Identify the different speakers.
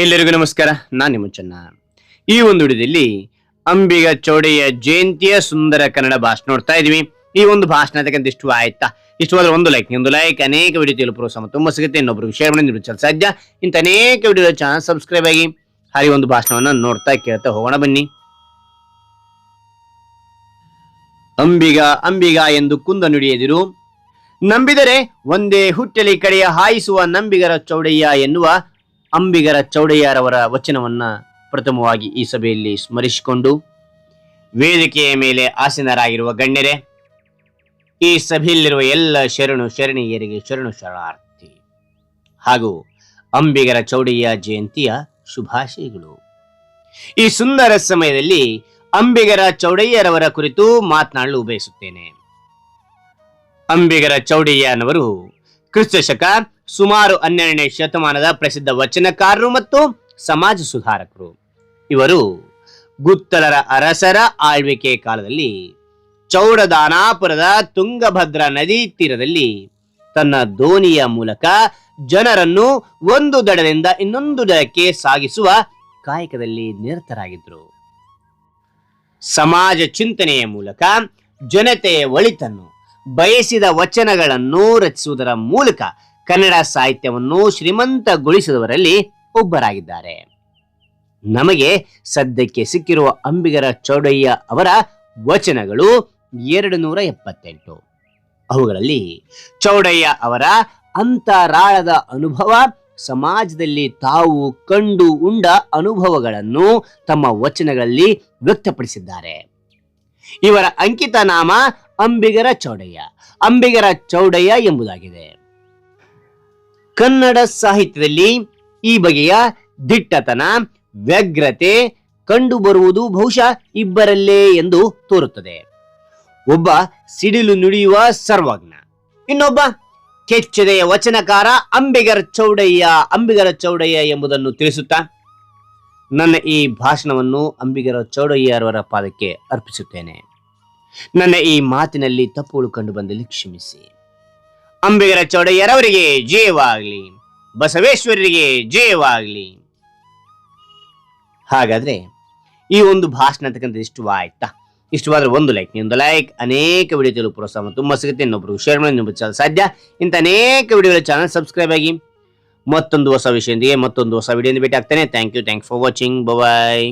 Speaker 1: ಎಲ್ಲರಿಗೂ ನಮಸ್ಕಾರ, ನಾನು ನಿಮ್ಮ ಚೆನ್ನ ಈ ಒಂದು ವಿಡಿಯೋದಲ್ಲಿ ಅಂಬಿಗ ಚೌಡೆಯ ಜಯಂತಿಯ ಸುಂದರ ಕನ್ನಡ ಭಾಷಣ ನೋಡ್ತಾ ಇದೀವಿ ಈ ಒಂದು ಭಾಷಣ ಅದಕ್ಕಂತ ಇಷ್ಟು ಆಯ್ತಾ? ಇಷ್ಟವಾದ್ರೆ ಒಂದು ಲೈಕ್ ಒಂದು ಲೈಕ್ ಅನೇಕ ವಿಡಿಯೋ ತಿಳಿಯಲು ಪ್ರೋತ್ಸಾಹ ತುಂಬಾ ಸಿಗುತ್ತೆ. ಇನ್ನೊಬ್ರಿಗೆ ಶೇರ್ ಮಾಡಿ ಸಾಧ್ಯ. ಇಂಥ ಅನೇಕ ವಿಡಿಯೋ ಚಾನಲ್ ಸಬ್ಸ್ಕ್ರೈಬ್ ಆಗಿ ಹಾಗೆ ಒಂದು ಭಾಷಣವನ್ನ ನೋಡ್ತಾ ಕೇಳ್ತಾ ಹೋಗೋಣ ಬನ್ನಿ. ಅಂಬಿಗ ಅಂಬಿಗ ಎಂದು ಕುಂದ ನುಡಿಯದಿರು ನಂಬಿದರೆ ಒಂದೇ ಹುಟ್ಟಲಿ ಕಡೆಯ ಹಾಯಿಸುವ ನಂಬಿಗರ ಚೌಡಯ್ಯ ಎನ್ನುವ ಅಂಬಿಗರ ಚೌಡಯ್ಯರವರ ವಚನವನ್ನ ಪ್ರಥಮವಾಗಿ ಈ ಸಭೆಯಲ್ಲಿ ಸ್ಮರಿಸಿಕೊಂಡು, ವೇದಿಕೆಯ ಮೇಲೆ ಆಸೀನರಾಗಿರುವ ಗಣ್ಯರೇ, ಈ ಸಭೆಯಲ್ಲಿರುವ ಎಲ್ಲ ಶರಣು ಶರಣೀಯರಿಗೆ ಶರಣು ಶರಣಾರ್ಥಿ ಹಾಗೂ ಅಂಬಿಗರ ಚೌಡಯ್ಯ ಜಯಂತಿಯ ಶುಭಾಶಯಗಳು. ಈ ಸುಂದರ ಸಮಯದಲ್ಲಿ ಅಂಬಿಗರ ಚೌಡಯ್ಯರವರ ಕುರಿತು ಮಾತನಾಡಲು ಬಯಸುತ್ತೇನೆ. ಅಂಬಿಗರ ಚೌಡಯ್ಯನವರು ಕ್ರಿಸ್ತ ಶಕ ಸುಮಾರು ಹನ್ನೆರಡನೇ ಶತಮಾನದ ಪ್ರಸಿದ್ಧ ವಚನಕಾರರು ಮತ್ತು ಸಮಾಜ ಸುಧಾರಕರು. ಇವರು ಗುತ್ತಲರ ಅರಸರ ಆಳ್ವಿಕೆ ಕಾಲದಲ್ಲಿ ಚೌಡದಾನಾಪುರದ ತುಂಗಭದ್ರಾ ನದಿ ತೀರದಲ್ಲಿ ತನ್ನ ದೋಣಿಯ ಮೂಲಕ ಜನರನ್ನು ಒಂದು ದಡದಿಂದ ಇನ್ನೊಂದು ದಡಕ್ಕೆ ಸಾಗಿಸುವ ಕಾಯಕದಲ್ಲಿ ನಿರತರಾಗಿದ್ದರು. ಸಮಾಜ ಚಿಂತನೆಯ ಮೂಲಕ ಜನತೆಯ ಒಳಿತನ್ನು ಬಯಸಿದ ವಚನಗಳನ್ನು ರಚಿಸುವುದರ ಮೂಲಕ ಕನ್ನಡ ಸಾಹಿತ್ಯವನ್ನು ಶ್ರೀಮಂತಗೊಳಿಸಿದವರಲ್ಲಿ ಒಬ್ಬರಾಗಿದ್ದಾರೆ. ನಮಗೆ ಸದ್ಯಕ್ಕೆ ಸಿಕ್ಕಿರುವ ಅಂಬಿಗರ ಚೌಡಯ್ಯ ಅವರ ವಚನಗಳು ಎರಡು ನೂರ ಎಪ್ಪತ್ತೆಂಟು. ಅವುಗಳಲ್ಲಿ ಚೌಡಯ್ಯ ಅವರ ಅಂತರಾಳದ ಅನುಭವ, ಸಮಾಜದಲ್ಲಿ ತಾವು ಕಂಡು ಉಂಡ ಅನುಭವಗಳನ್ನು ತಮ್ಮ ವಚನಗಳಲ್ಲಿ ವ್ಯಕ್ತಪಡಿಸಿದ್ದಾರೆ. ಇವರ ಅಂಕಿತ ನಾಮ ಅಂಬಿಗರ ಚೌಡಯ್ಯ. ಅಂಬಿಗರ ಚೌಡಯ್ಯ ಎಂಬುದಾಗಿದೆ. ಕನ್ನಡ ಸಾಹಿತ್ಯದಲ್ಲಿ ಈ ಬಗೆಯ ದಿಟ್ಟತನ, ವ್ಯಗ್ರತೆ ಕಂಡುಬರುವುದು ಬಹುಶಃ ಇಬ್ಬರಲ್ಲೇ ಎಂದು ತೋರುತ್ತದೆ. ಒಬ್ಬ ಸಿಡಿಲು ನುಡಿಯುವ ಸರ್ವಜ್ಞ, ಇನ್ನೊಬ್ಬ ಕೆಚ್ಚದೆಯ ವಚನಕಾರ ಅಂಬಿಗರ ಚೌಡಯ್ಯ ಅಂಬಿಗರ ಚೌಡಯ್ಯ ಎಂಬುದನ್ನು ತಿಳಿಸುತ್ತಾ, ನನ್ನ ಈ ಭಾಷಣವನ್ನು ಅಂಬಿಗರ ಚೌಡಯ್ಯರವರ ಪಾದಕ್ಕೆ ಅರ್ಪಿಸುತ್ತೇನೆ. ನನ್ನ ಈ ಮಾತಿನಲ್ಲಿ ತಪ್ಪುಗಳು ಕಂಡು ಬಂದಲ್ಲಿ ಕ್ಷಮಿಸಿ. ಅಂಬಿಗರ ಚೌಡಯ್ಯರವರಿಗೆ ಜಯವಾಗಲಿ, ಬಸವೇಶ್ವರರಿಗೆ ಜಯವಾಗಲಿ. ಹಾಗಾದ್ರೆ ಈ ಒಂದು ಭಾಷಣ ಅಂತಕ್ಕಂಥ ಇಷ್ಟವಾಯ್ತಾ ಇಷ್ಟವಾದ್ರೆ ಒಂದು ಲೈಕ್ ಒಂದು ಲೈಕ್ ಅನೇಕ ವಿಡಿಯೋ ತಿಳಿದು ಪ್ರೋತ್ಸಾಹ ತುಂಬ ಸಿಗುತ್ತೆ. ಇನ್ನೊಬ್ರು ಶೇರ್ ಮಾಡಿ ನಿಮ್ಮ ಚಾಲ ಸಾಧ್ಯ. ಇಂಥ ಅನೇಕ ವಿಡಿಯೋಗಳ ಚಾನಲ್ ಸಬ್ಸ್ಕ್ರೈಬ್ ಆಗಿ ಮತ್ತೊಂದು ಹೊಸ ವಿಷಯದೊಂದಿಗೆ ಮತ್ತೊಂದು ಹೊಸ ವಿಡಿಯೋದಿಂದ ಭೇಟಿ ಆಗ್ತಾನೆ. Thank you thank for watching bye